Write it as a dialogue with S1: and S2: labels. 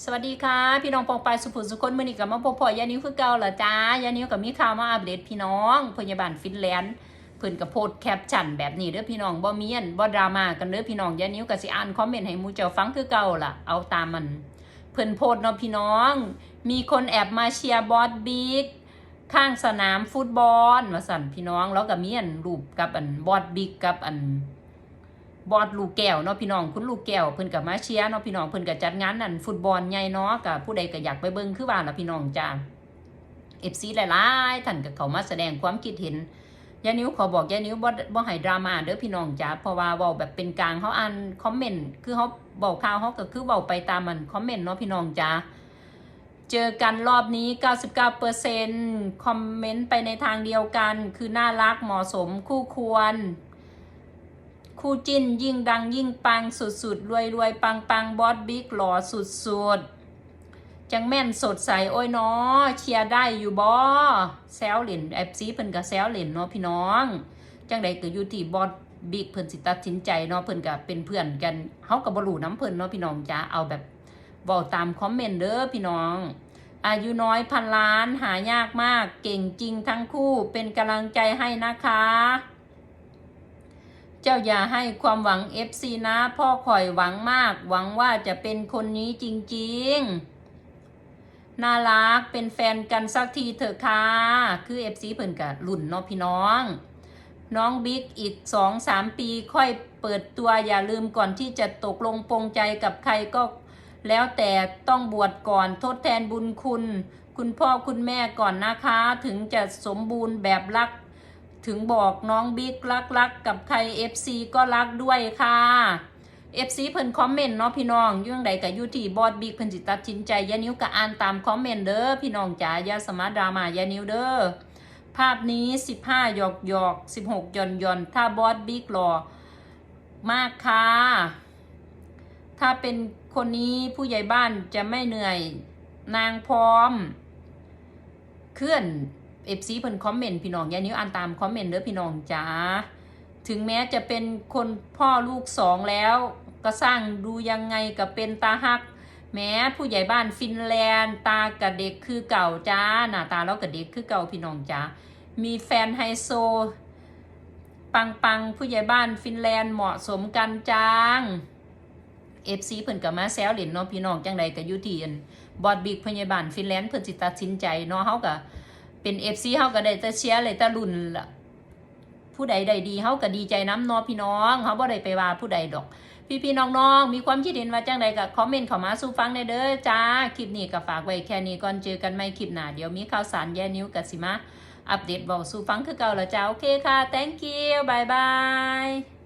S1: สวัสดีค่ะ พี่น้องปองปายสุภุสุคนมือนี้กับมาพบพ่อยานิ้วคือเก่าเหรอจ้ายานิ้วกับมีข่าวมาอัปเดตพี่น้องพยาบาลฟินแลนด์เพิ่นกับโพสต์แคปชั่นแบบนี้เด้อพี่น้องบ่มีอันบ่ดราม่ากันเด้อพี่น้องยานิ้วก็สิอ่านคอมเมนต์ให้มูเจ้าฟังคือเก่าล่ะเอาตามมันเพิ่นโพสต์เนาะพี่น้อง มีคนแอบมาเชียร์บอสบิ๊กข้างสนามฟุตบอลว่าสั่นพี่น้องแล้วก็มีอันรูปกับอันบอสบิ๊กกับอัน บอดลูกแก้วเนาะพี่น้องคุณลูกแก้วเพิ่นกับมาเชียร์เนาะพี่น้องเพิ่นกับจัดงานนั่นฟุตบอลใหญ่เนาะกับผู้ใดก็อยากไปเบิ่งคือว่าล่ะพี่น้องจ้า FC หลายๆท่านก็เข้ามาแสดงความคิดเห็นยานิ้วขอบอกยานิ้วบ่บ่ให้ดราม่าเด้อพี่น้องจ้าเพราะว่าเว้าแบบเป็นกลางเฮาอ่านคอมเมนต์คือเฮาเว้าข่าวเฮาก็คือเว้าไปตามมันคอมเมนต์เนาะพี่น้องจ้าเจอกันรอบนี้ 99%คอมเมนต์ไปในทางเดียวกัน คือน่ารักเหมาะสมคู่ควร คู่จิ้นยิ่งดังยิ่งปังสุดๆรวยรวยๆปังปังบอสบิ๊กหล่อสุดๆ จังแม่นสดใสโอ้ยเนาะเชียร์ได้อยู่บ่แซวเหล่นแอบซีเพิ่นก็แซวเหล่นเนาะพี่น้อง จังใดก็อยู่ที่บอสบิ๊กเพิ่นสิตัดสินใจเนาะเพิ่นก็เป็นเพื่อนกันเฮาก็บ่รู้น้ำเพิ่นเนาะพี่น้องจ้าเอาแบบเว้าตามคอมเมนต์เด้อพี่น้อง อายุน้อยพันล้านหายากมากเก่งจริงทั้งคู่เป็นกำลังใจให้นะคะ เจ้าอย่าให้ความหวัง FC นะ พ่อคอยหวังมาก หวังว่าจะเป็นคนนี้จริงๆ น่ารักเป็นแฟนกันสักทีเถอะค่ะ คือ FC เพิ่นกับรุ่นเนาะพี่น้อง น้องบิ๊กอีกสองสามปีค่อยเปิดตัวอย่าลืมก่อนที่จะตกลงปรงใจกับใครก็แล้วแต่ต้องบวชก่อนทดแทนบุญคุณ คุณพ่อคุณแม่ก่อนนะคะ ถึงจะสมบูรณ์แบบรัก ถึงบอกน้องบิ๊กรักรักกับใคร FC ก็รักด้วยค่ะ FC เพิ่นคอมเมนต์เนาะพี่น้องยุ่งใดกับยุที่บอดบิ๊กเพิ่นสิตัดสินใจยานิ้วก็อ่านตามคอมเมนต์เด้อพี่น้องจ๋าอย่าสมาดรามายานิ้วเด้อภาพนี้ 15หยอกหยอก16หย่อนย่อนถ้าบอสบิ๊กหล่อมากค่ะถ้าเป็นคนนี้ผู้ใหญ่บ้านจะไม่เหนื่อย นางพร้อม เคลื่อน เอฟซีเพิ่นคอมเมนต์พี่น้องอยานิ้วอ่านตามคอมเมนต์เด้อพี่น้องจ๋าถึงแม้จะเป็นคนพ่อลูกสองแล้ว ก็สร้างดูยังไงกับเป็นตาฮัก แม้ผู้ใหญ่บ้านฟินแลนด์ ตากับเด็กคือเก่าจ้าหน้าตาแล้วกับเด็กคือเก่าพี่น้องจ้ามีแฟนไฮโซ ปังปังผู้ใหญ่บ้านฟินแลนด์เหมาะสมกันจังเอฟซีเพิ่นก็มาแซวเล่นเนาะพี่น้องจังใดก็อยู่ที่อันบอดบิ๊กพยาบาลฟินแลนด์เพิ่นสิตัดสินใจเนาะเฮาก็ เป็นเอฟซีเฮาก็ได้แต่เชียร์เลยแต่รุ่นล่ะผู้ใดได้ดีเฮาก็ดีใจน้ำนาะพี่น้องเฮาบ่ได้ไปว่าผู้ใดดอก พี่พี่ๆน้องๆมีความคิดเห็นว่าจังใดก็คอมเมนต์เข้ามาสู่ฟังได้เด้อจ้าคลิปนี้ก็ฝากไว้แค่นี้ก่อนเจอกันใหม่คลิปหน้าเดี๋ยวมีข่าวสารแย่นิ้วกับสิมาอัปเดตเว้าสู่ฟังคือเก่าแล้วจ้าโอเคค่ะ thank you bye bye